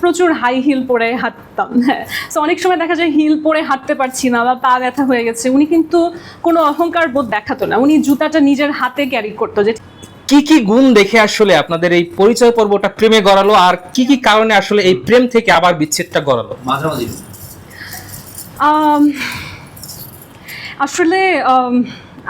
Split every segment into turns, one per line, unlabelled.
প্রচুর high heel পরে হাঁটতাম। হ্যাঁ তো অনেক সময় দেখা যায় হিল পরে হাঁটতে পারছি না বা পা ব্যথা হয়ে গেছে। উনি কিন্তু কোনো অহংকার বোধ দেখাতো না। উনি জুতাটা নিজের হাতে ক্যারি করতো যে
কি কি গুণ দেখে আসলে আপনাদের এই পরিচয় পর্বটা প্রেমে গড়ালো? আর কি কি কারণে আসলে এই প্রেম থেকে আবার বিচ্ছেদটা গড়ালো?
মাঝামাঝি।
আম, আসলে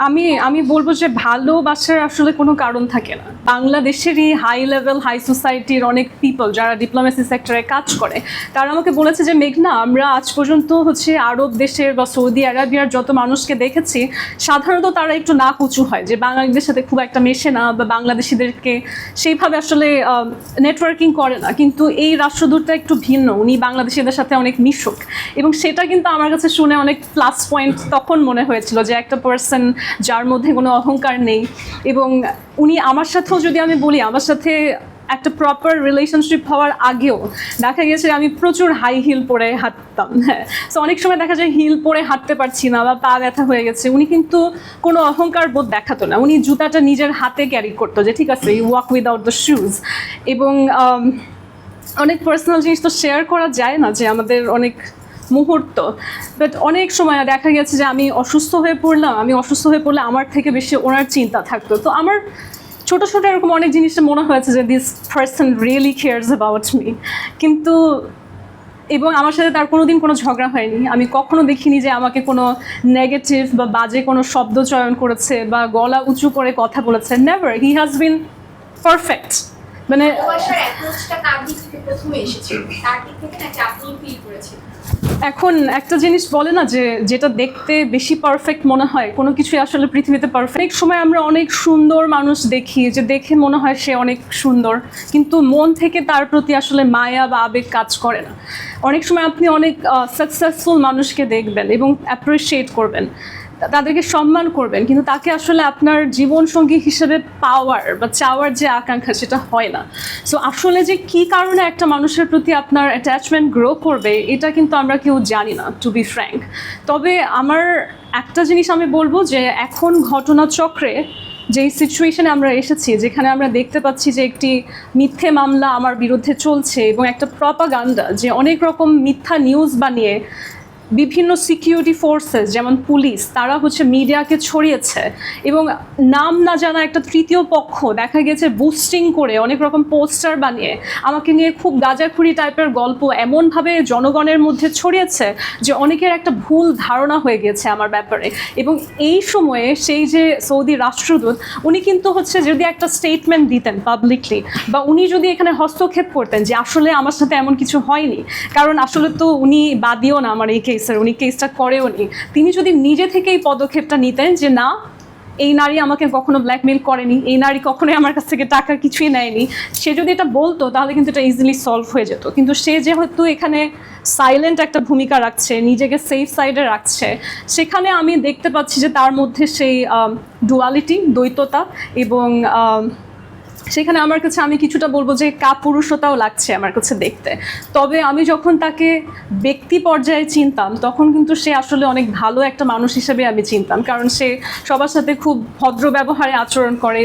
আম, আমি বলব যে ভালোবাসার আসলে কোনো কারণ থাকে না। বাংলাদেশেরই হাই লেভেল হাই সোসাইটির অনেক পিপল যারা ডিপ্লোমেসি সেক্টরে কাজ করে তারা আমাকে বলেছে যে মেঘনা আমরা আজ পর্যন্ত হচ্ছে আরব দেশের বা সৌদি আরাবিয়ার যত মানুষকে দেখেছি সাধারণত তারা একটু না উঁচু হয় যে বাঙালিদের সাথে খুব একটা মেশে না বা বাংলাদেশিদেরকে সেইভাবে আসলে নেটওয়ার্কিং করে না। কিন্তু এই রাষ্ট্রদূতটা একটু ভিন্ন উনি বাংলাদেশিদের সাথে অনেক মিশুক। এবং সেটা কিন্তু আমার কাছে শুনে অনেক প্লাস পয়েন্ট তখন মনে হয়েছিল যে একটা পার্সন যার মধ্যে কোনো অহংকার নেই। এবং উনি আমার সাথেও যদি আমি বলি, আমার সাথে একটা প্রপার রিলেশনশিপ হওয়ার আগেও দেখা গেছে আমি প্রচুর হাই হিল পরে হাঁটতাম। হ্যাঁ তো অনেক সময় দেখা যায় হিল পরে হাঁটতে পারছি না বা পা ব্যথা হয়ে গেছে। উনি কিন্তু কোনো অহংকার বোধ দেখাতো না। উনি জুতাটা নিজের হাতে ক্যারি করতো যে, ঠিক আছে you walk without the shoes এবং অনেক পার্সোনাল জিনিস তো শেয়ার করা যায় না যে আমাদের অনেক মুহূর্ত। বাট অনেক সময় দেখা গেছে যে আমি অসুস্থ হয়ে পড়লাম, আমি অসুস্থ হয়ে পড়লে আমার থেকে বেশি ওনার চিন্তা থাকতো। তো আমার ছোট ছোট এরকম অনেক জিনিসটা মনে হয়েছে যে this person really cares about me কিন্তু এবং আমার সাথে তার কোনো দিন কোনো ঝগড়া হয়নি। আমি কখনো দেখিনি যে আমাকে কোনো নেগেটিভ বা বাজে কোনো শব্দ চয়ন করেছে বা গলা উঁচু করে কথা বলেছে। Never he has been perfect মানে এখন একটা জিনিস বলে না যে যেটা দেখতে বেশি পারফেক্ট মনে হয়, কোনো কিছু আসলে পৃথিবীতে পারফেক্ট সময় আমরা অনেক সুন্দর মানুষ দেখি, যে দেখে মনে হয় সে অনেক সুন্দর, কিন্তু মন থেকে তার প্রতি আসলে মায়া বা আবেগ কাজ করে না। অনেক সময় আপনি অনেক সাকসেসফুল মানুষকে দেখবেন এবং অ্যাপ্রিসিয়েট করবেন। তাদেরকে সম্মান করবেন, কিন্তু তাকে আসলে আপনার জীবনসঙ্গী হিসেবে পাওয়ার বা চাওয়ার যে আকাঙ্ক্ষা সেটা হয় না। সো আসলে যে কি কারণে একটা মানুষের প্রতি আপনার অ্যাটাচমেন্ট গ্রো করবে, এটা কিন্তু আমরা কেউ জানি না টু বি ফ্র্যাঙ্ক তবে আমার একটা জিনিস আমি বলব যে, এখন ঘটনাচক্রে যেই সিচুয়েশনে আমরা এসেছি, যেখানে আমরা দেখতে পাচ্ছি যে একটি মিথ্যে মামলা আমার বিরুদ্ধে চলছে এবং একটা প্রপাগান্ডা যে অনেক রকম মিথ্যা নিউজ বানিয়ে বিভিন্ন সিকিউরিটি ফোর্সেস যেমন পুলিশ তারা হচ্ছে মিডিয়াকে ছড়িয়েছে এবং নাম না জানা একটা তৃতীয় পক্ষ দেখা গেছে বুস্টিং করে অনেক রকম পোস্টার বানিয়ে, আমাকে নিয়ে খুব গাজাখুরি টাইপের গল্প এমনভাবে জনগণের মধ্যে ছড়িয়েছে যে অনেকের একটা ভুল ধারণা হয়ে গেছে আমার ব্যাপারে। এবং এই সময়ে সেই যে সৌদি রাষ্ট্রদূত, উনি কিন্তু হচ্ছে যদি একটা স্টেটমেন্ট দিতেন পাবলিকলি বা উনি যদি এখানে হস্তক্ষেপ করতেন যে আসলে আমার সাথে এমন কিছু হয়নি, কারণ আসলে তো উনি বাদিও না আমার এই কেসের উনি কেসটা করেও নি। তিনি যদি নিজে থেকে এই পদক্ষেপটা নিতেন যে, না, এই নারী আমাকে কখনো ব্ল্যাকমেল করেনি, এই নারী কখনোই আমার কাছ থেকে টাকা কিছুই নেয়নি। সে যদি এটা বলতো, তাহলে কিন্তু এটা ইজিলি সলভ হয়ে যেত। কিন্তু সে যেহেতু এখানে সাইলেন্ট একটা ভূমিকা রাখছে, নিজেকে সেফ সাইডে রাখছে, সেখানে আমি দেখতে পাচ্ছি যে তার মধ্যে সেই ডুয়ালিটি দ্বৈততা এবং সেখানে আমার কাছে আমি কিছুটা বলব যে কাপুরুষতাও লাগছে আমার কাছে দেখতে। তবে আমি যখন তাকে ব্যক্তি পর্যায়ে চিনতাম, তখন কিন্তু সে আসলে অনেক ভালো একটা মানুষ হিসেবে আমি চিনতাম। কারণ সে সবার সাথে খুব ভদ্র ব্যবহারে আচরণ করে।